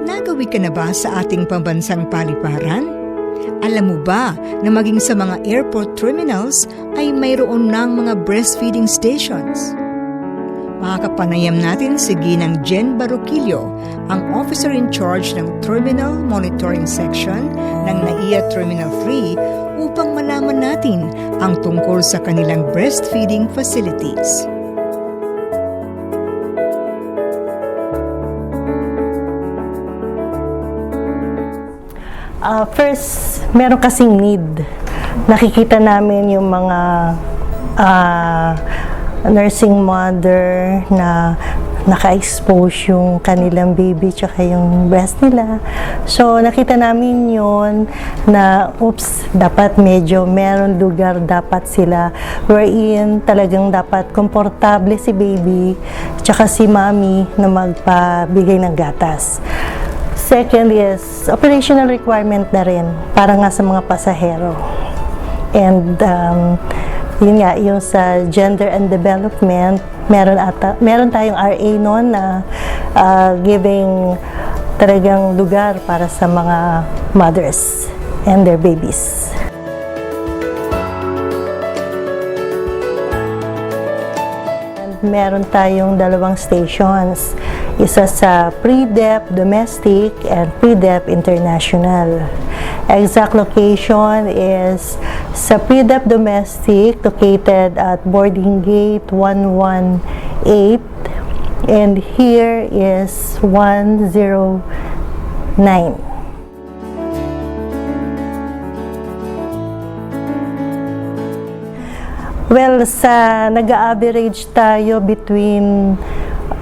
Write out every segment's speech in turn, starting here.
Nagawi ka na ba sa ating pambansang paliparan? Alam mo ba na maging sa mga airport terminals ay mayroon ng mga breastfeeding stations? Makakapanayam natin si Ginang Jen Baruquillo, ang officer in charge ng Terminal Monitoring Section ng NAIA Terminal 3 upang malaman natin ang tungkol sa kanilang breastfeeding facilities. Ah, first, meron kasing need. Nakikita namin yung mga ah, nursing mother na naka-expose yung kanilang baby tsaka yung breast nila. So, nakita namin yun na, oops, dapat medyo meron lugar dapat sila wherein talagang dapat komportable si baby tsaka si mommy na magpabigay ng gatas. Second is operational requirement na rin para nga sa mga pasahero. And um, yun nga, yung sa gender and development, meron, ata, meron tayong RA noon na uh, giving talagang lugar para sa mga mothers and their babies. Meron tayong dalawang stations. Isa sa pre-DEP domestic and pre-DEP international. Exact location is sa pre-DEP domestic located at boarding gate 118 and here is 109. Well, sa nag-average tayo between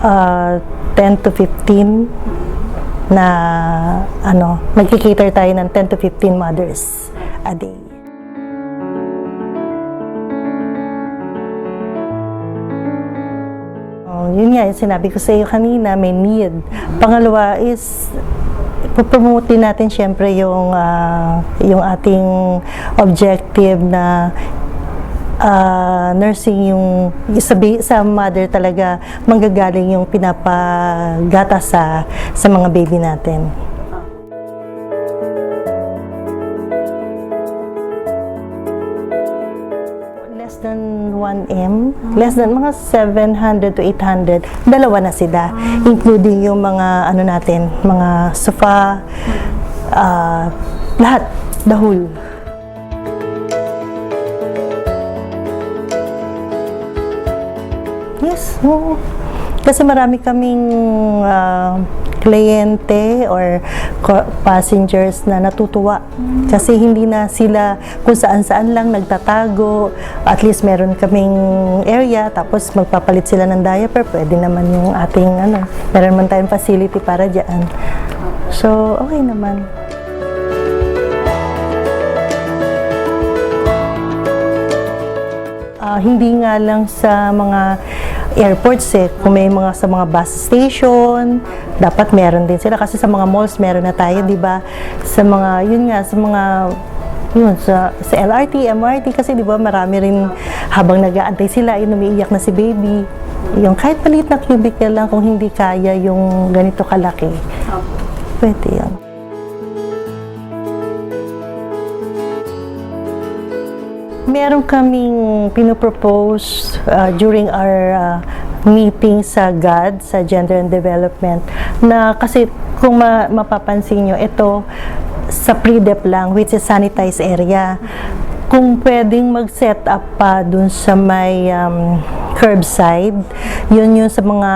uh, 10 to 15 na ano, nagkikater tayo ng 10 to 15 mothers a day. Oh, yun nga, yung sinabi ko sa iyo kanina, may need. Pangalawa is, promote natin syempre yung, ah, yung ating objective na ah, nursing yung sa, ba- sa mother talaga manggagaling yung pinapagata sa sa mga baby natin. Less than 1M, less than mga 700 to 800, dalawa na sila, including yung mga ano natin, mga sofa, ah, lahat, the whole. Yes, oo. Kasi marami kaming ah, kliyente or passengers na natutuwa. Kasi hindi na sila kung saan-saan lang nagtatago. At least meron kaming area, tapos magpapalit sila ng diaper. Pwede naman yung ating, ano, meron man tayong facility para dyan. So, okay naman. Ah, hindi nga lang sa mga airports eh, kung may mga sa mga bus station, dapat meron din sila kasi sa mga malls meron na tayo, 'di ba? Sa mga yun nga sa mga yun sa sa LRT, MRT kasi 'di ba marami rin habang nag-aantay sila, yun umiiyak na si baby. Yung kahit maliit na cubicle lang kung hindi kaya yung ganito kalaki. Pwede yan. Meron kaming pinopropose uh, during our uh, meeting sa GAD, sa Gender and Development, na kasi kung ma- mapapansin nyo, ito sa pre-dep lang, which is sanitized area. Kung pwedeng mag-set up pa dun sa may um, curbside, yun yun sa mga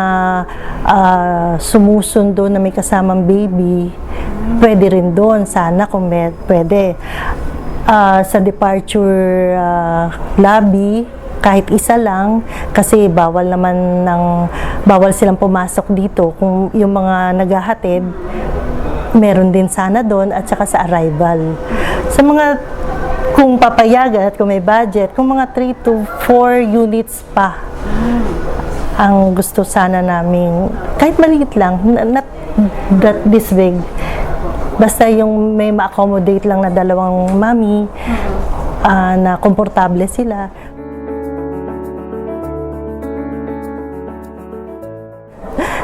uh, sumusundo na may kasamang baby, pwede rin doon. Sana kung may, pwede ah, sa departure ah, lobby kahit isa lang kasi bawal naman ng bawal silang pumasok dito kung yung mga naghahatid meron din sana doon at saka sa arrival sa mga kung papayagan at kung may budget kung mga 3 to 4 units pa ang gusto sana namin kahit maliit lang not that this big Basta yung may ma-accommodate lang na dalawang mami ah, na komportable sila.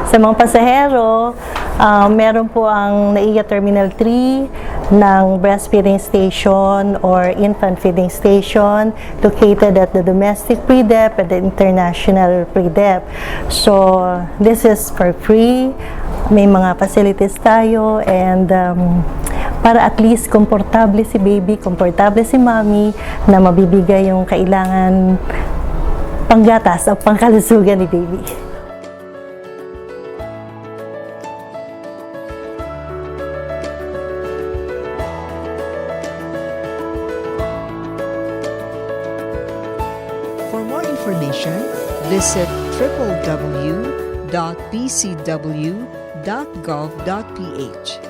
Sa mga pasahero, Ah, meron po ang NAIA Terminal 3 ng breastfeeding station or infant feeding station located at the domestic pre-dep and the international pre-dep. So, this is for free. May mga facilities tayo and um, para at least komportable si baby, komportable si mommy na mabibigay yung kailangan panggatas o pangkalusugan ni baby. Information, visit www.bcw.gov.ph.